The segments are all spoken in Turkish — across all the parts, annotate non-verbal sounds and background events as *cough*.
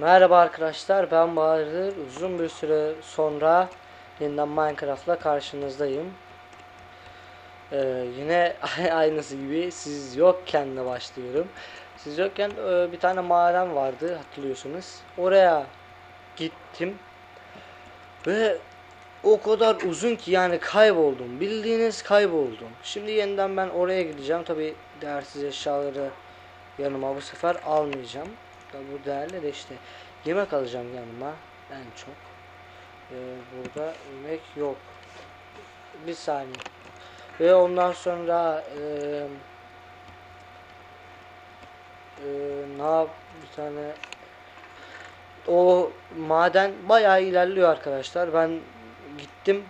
Merhaba arkadaşlar ben Bahadır. Uzun bir süre sonra yeniden Minecraft'la karşınızdayım. Ee, yine *laughs* aynısı gibi siz yokken de başlıyorum. Siz yokken e, bir tane maden vardı hatırlıyorsunuz. Oraya gittim. Ve o kadar uzun ki yani kayboldum. Bildiğiniz kayboldum. Şimdi yeniden ben oraya gideceğim. Tabi değersiz eşyaları yanıma bu sefer almayacağım. Da bu değerli de işte yemek alacağım yanıma en çok. Ee, burada yemek yok. Bir saniye. Ve ondan sonra eee eee, ne yap bir tane o maden bayağı ilerliyor arkadaşlar. Ben gittim.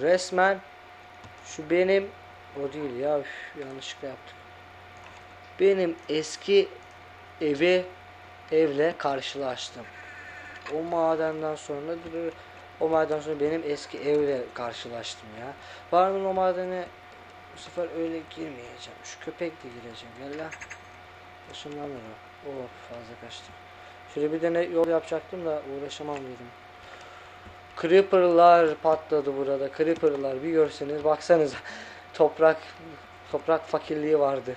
Resmen şu benim o değil ya üf, yanlışlıkla yaptık. Benim eski evi evle karşılaştım. O madenden sonra o maden sonra benim eski evle karşılaştım ya. Mı o madene bu sefer öyle girmeyeceğim. Şu köpek de gireceğim. Gel lan. Başımdan da Oh fazla kaçtım. Şöyle bir tane yol yapacaktım da uğraşamam dedim. Creeper'lar patladı burada. Creeper'lar bir görseniz baksanız toprak toprak fakirliği vardı.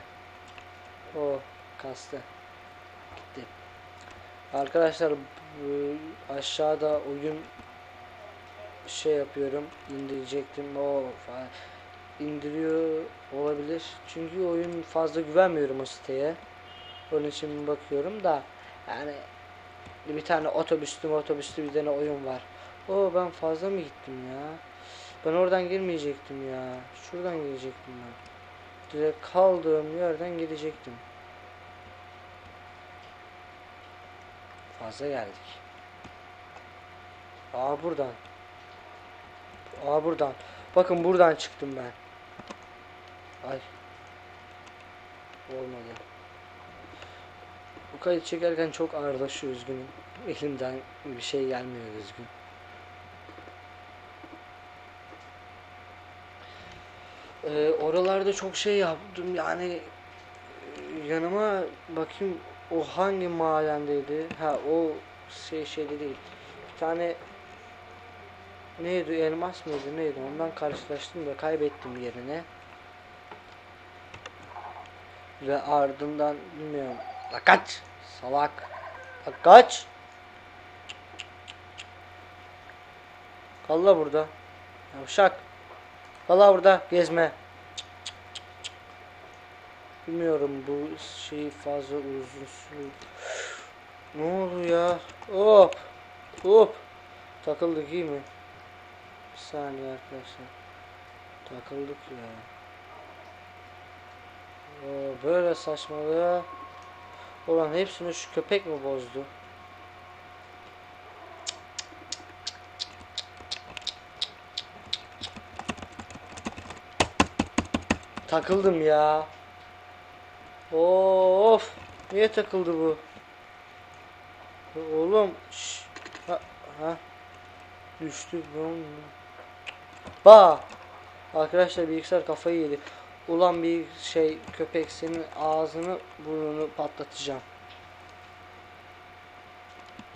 O kastı. Arkadaşlar bu aşağıda oyun şey yapıyorum indirecektim. O falan indiriyor olabilir. Çünkü oyun fazla güvenmiyorum o siteye. Onun için bakıyorum da yani bir tane otobüslü otobüslü bir tane oyun var. O ben fazla mı gittim ya? Ben oradan girmeyecektim ya. Şuradan girecektim ben. Direkt kaldığım yerden gidecektim fazla geldik. Aa buradan. Aa buradan. Bakın buradan çıktım ben. Ay. Olmadı. Bu kayıt çekerken çok ağırlaşıyor üzgünüm. Elimden bir şey gelmiyor üzgün. Ee, oralarda çok şey yaptım. Yani e, yanıma bakayım o hangi mahallendeydi ha o şey şeyde değil. Bir tane neydi? Elmas mıydı? Neydi? Ondan karşılaştım da kaybettim yerine. Ve ardından bilmiyorum. La kaç! Salak! La kaç! Kalla burada. Yavşak! Kalla burada gezme bilmiyorum bu şey fazla uzun sürüyor ne oldu ya? Hop! Hop! Takıldık iyi mi? Bir saniye arkadaşlar. Takıldık ya. Oo, böyle saçmalığa. Ulan hepsini şu köpek mi bozdu? Takıldım ya. Of. Niye takıldı bu? Oğlum. Şş. Ha, ha. Düştü. Ba. Arkadaşlar bilgisayar kafayı yedi. Ulan bir şey köpek senin ağzını burnunu patlatacağım.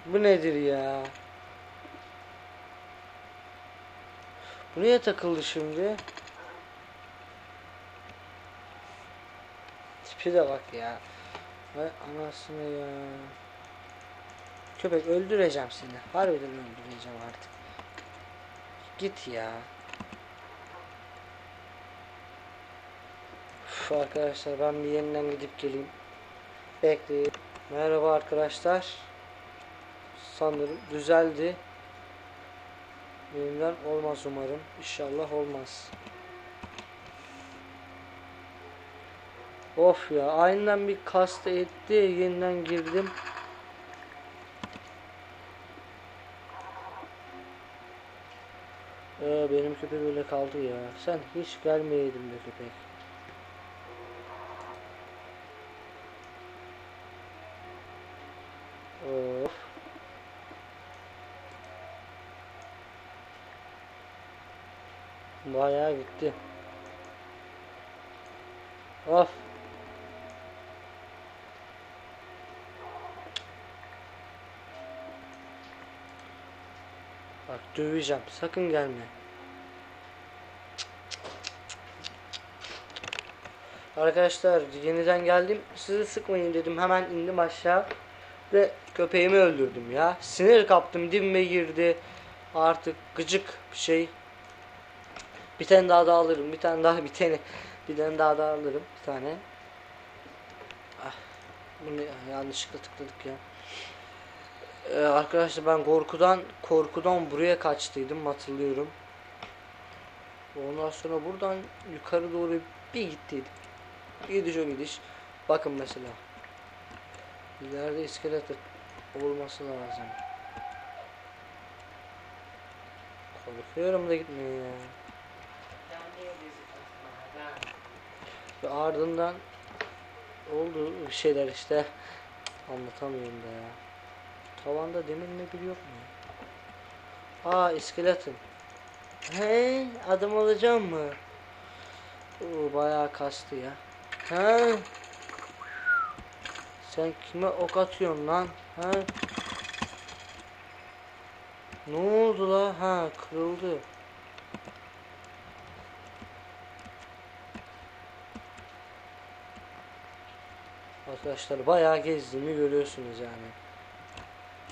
Bu nedir ya? Bu niye takıldı şimdi? Tipi de bak ya. Vay anasını ya. Köpek öldüreceğim seni. Harbiden öldüreceğim artık. Git ya. Üf, arkadaşlar ben bir yeniden gidip geleyim. Bekleyin. Merhaba arkadaşlar. Sanırım düzeldi. Yeniden olmaz umarım. İnşallah olmaz. Of ya aynen bir kasta etti. Yeniden girdim. Ee, benim köpek öyle kaldı ya. Sen hiç gelmeyeydin be köpek. Of. Bayağı gitti. Of. Bak döveceğim. Sakın gelme. Arkadaşlar yeniden geldim. Sizi sıkmayın dedim. Hemen indim aşağı. Ve köpeğimi öldürdüm ya. Sinir kaptım. Dibime girdi. Artık gıcık bir şey. Bir tane daha da alırım. Bir tane daha bir tane. Bir tane daha da alırım. Bir tane. Ah. Bunu yanlışlıkla tıkladık ya. Ee, arkadaşlar ben korkudan korkudan buraya kaçtıydım hatırlıyorum. Ondan sonra buradan yukarı doğru bir gittiydim. Gidiş o gidiş. Bakın mesela. İleride iskelet olması lazım. Korkuyorum da gitmiyor ya. Ve ardından oldu şeyler işte. Anlatamıyorum da ya. Tavanda demir ne biliyor mu? Aa iskeletim. He adım alacağım mı? Oo, bayağı kastı ya. Ha? Sen kime ok atıyorsun lan? Ha? Ne oldu la? Ha kırıldı. Arkadaşlar bayağı gezdiğimi görüyorsunuz yani.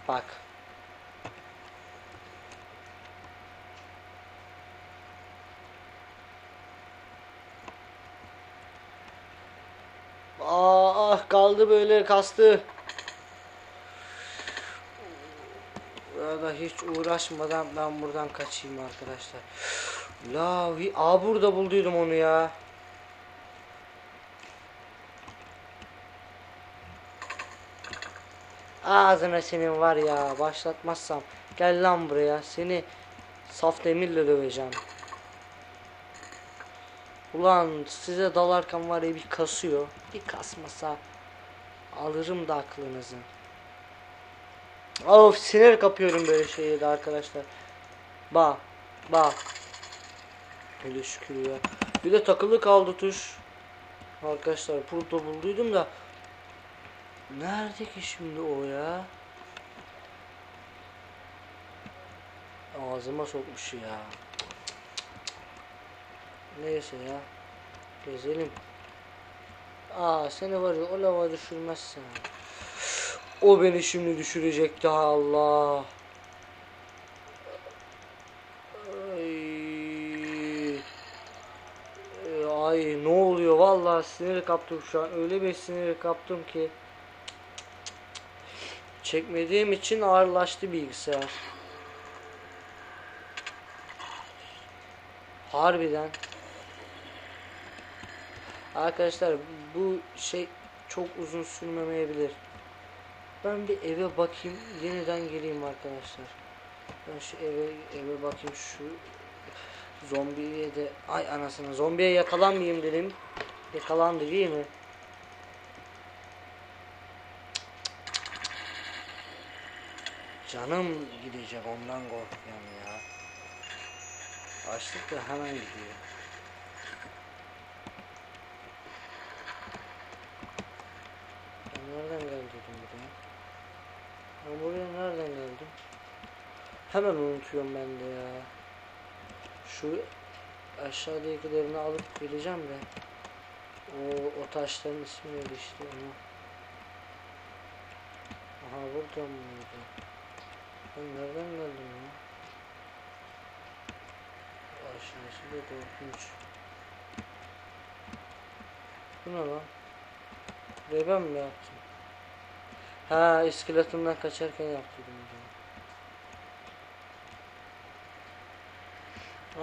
Bak. Aa, ah kaldı böyle kastı. Burada hiç uğraşmadan ben buradan kaçayım arkadaşlar. La, aa burada bulduydum onu ya. Ağzına senin var ya başlatmazsam gel lan buraya seni saf demirle döveceğim. Ulan size dalarken var ya bir kasıyor bir kasmasa alırım da aklınızı. Of sinir kapıyorum böyle şeyi arkadaşlar. Ba ba. Öyle şükür ya. Bir de takılı kaldı tuş. Arkadaşlar burada bulduydum da Nerede ki şimdi o ya? Ağzıma sokmuş ya. Neyse ya. Gezelim. Aa seni var ya o lava düşürmezsen. O beni şimdi düşürecekti Allah. Ay. Ay ne oluyor vallahi sinir kaptım şu an öyle bir sinir kaptım ki Çekmediğim için ağırlaştı bilgisayar. Harbiden. Arkadaşlar bu şey çok uzun sürmemeyebilir. Ben bir eve bakayım, yeniden geleyim arkadaşlar. Ben şu eve eve bakayım şu zombiye de ay anasını zombiye yakalanmayayım dedim. Yakalandı değil mi? Canım gidecek ondan korkuyorum ya. Açlık da hemen gidiyor. Ben nereden geldim buraya? Ben buraya nereden geldim? Hemen unutuyorum ben de ya. Şu aşağıdakilerini alıp geleceğim de. O, o taşların ismi neydi işte onu. Aha buradan mıydı? Ben nereden geldim ya? Aşağısı da korkunç. Bu ne lan? Burayı ben mi yaptım? Ha iskeletimden kaçarken bunu.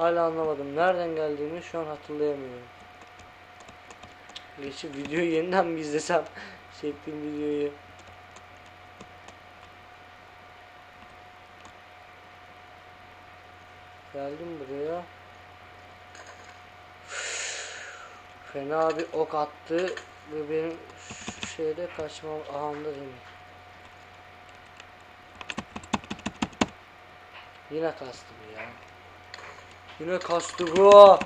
Hala anlamadım. Nereden geldiğimi şu an hatırlayamıyorum. Geçip videoyu yeniden mi izlesem? *laughs* Çektiğim videoyu. Geldim buraya. Fena bir ok attı ve benim şeyde kaçmam ahanda demek. Yine kastı bu ya. Yine kastı bu.